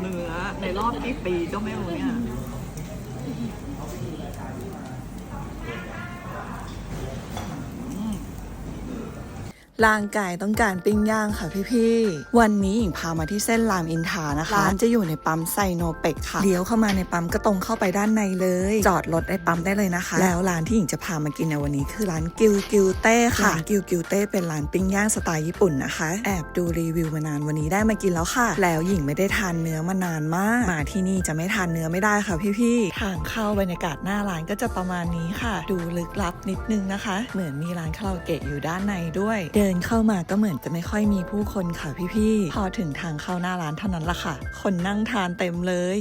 เนื้อในรอบกี่ปีก็ไม่รู้เนี่ย ร่างกายต้องการปิ้งย่างค่ะพี่ๆ วันนี้หญิงพามาที่เส้นรามอินทรานะคะ ร้านจะอยู่ในปั๊มไซโนเป็กค่ะ เลี้ยวเข้ามาในปั๊มก็ตรงเข้าไปด้านในเลย จอดรถในปั๊มได้เลยนะคะ แล้วร้านที่หญิงจะพามากินในวันนี้คือร้านกิวกิวเต้ค่ะร้านกิวกิวเต้เป็นร้านปิ้งย่างสไตล์ญี่ปุ่นนะคะ แอบดูรีวิวมานานวันนี้ได้มากินแล้วค่ะ แล้วหญิงไม่ได้ทานเนื้อมานานมาก มาที่นี่จะไม่ทานเนื้อไม่ได้ค่ะพี่ๆ ทางเข้าบรรยากาศหน้าร้านก็จะประมาณนี้ค่ะ ดูลึกลับนิดนึงนะคะ เหมือนมีร้านคาราโอเกะอยู่ด้านในด้วยเดิินเข้ามาก็เหมือนจะไม่ค่อยมีผู้คนค่ะพี่ๆ พอถึงทางเข้าหน้าร้านเท่านั้นละค่ะ คนนั่งทานเต็มเลย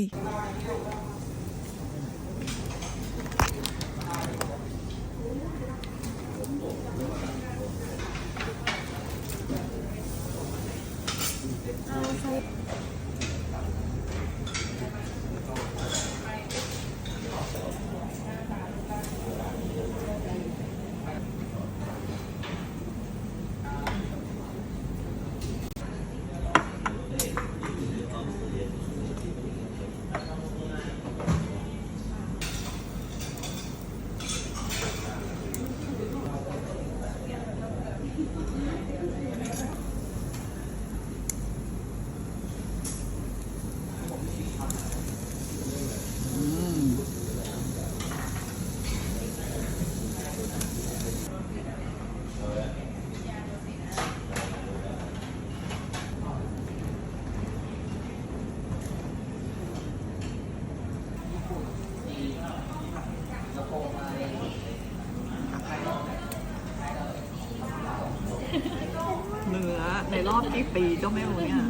เนื้อ ในรอบกี่ปีก็ไม่รู้เนี่ย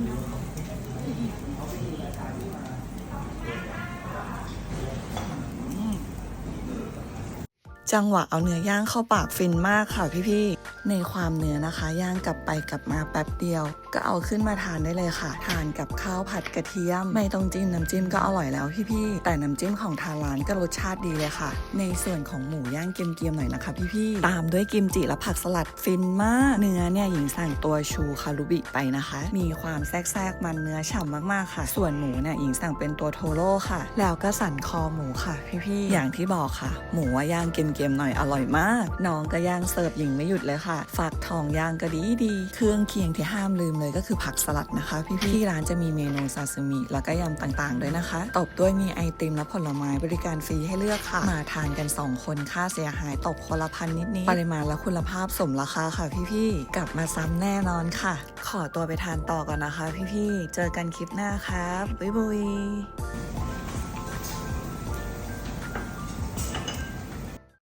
จังหวะเอาเนื้อย่างเข้าปากฟินมากค่ะพี่ๆ ในความเนื้อนะคะ ย่างกลับไปกลับมาแป๊บเดียว ก็เอาขึ้นมาทานได้เลยค่ะ ทานกับข้าวผัดกระเทียม ไม่ต้องจิ้มน้ำจิ้มก็อร่อยแล้วพี่ๆแต่น้ำจิ้มของทางร้านก็รสชาติดีเลยค่ะ ในส่วนของหมูย่างเกรียมๆหน่อยนะคะพี่ๆตามด้วยกิมจิและผักสลัดฟินมากเนื้อเนี่ยหญิงสั่งตัวชูคารุบิไปนะคะ มีความแทรกๆมันเนื้อฉ่ำมากๆค่ะ ส่วนหมูเนี่ยหญิงสั่งเป็นตัวโทโร่ค่ะ แล้วก็สันคอหมูค่ะพี่ๆอย่างที่บอกค่ะ หมูย่างเกรียมๆหน่อยอร่อยมาก น้องก็ย่างเสิร์ฟหญิงไม่หยุดเลยค่ะ ฝักทองย่างก็ดีดีๆเครื่องเคียงที่ห้ามลืมเลยก็คือผักสลัดนะคะ พี่ๆที่ร้านจะมีเมนูซาซิมิแล้วก็ยำต่างๆ ด้วยนะคะ ตบด้วยมีไอติมและผลไม้บริการฟรีให้เลือกค่ะ มาทานกัน 2 คนค่าเสียหายตกคนละพันนิดๆปริมาณและคุณภาพสมราคาค่ะพี่ๆกลับมาซ้ำแน่นอนค่ะ ขอตัวไปทานต่อก่อนนะคะ พี่ๆเจอกันคลิปหน้าครับบ๊ายบาย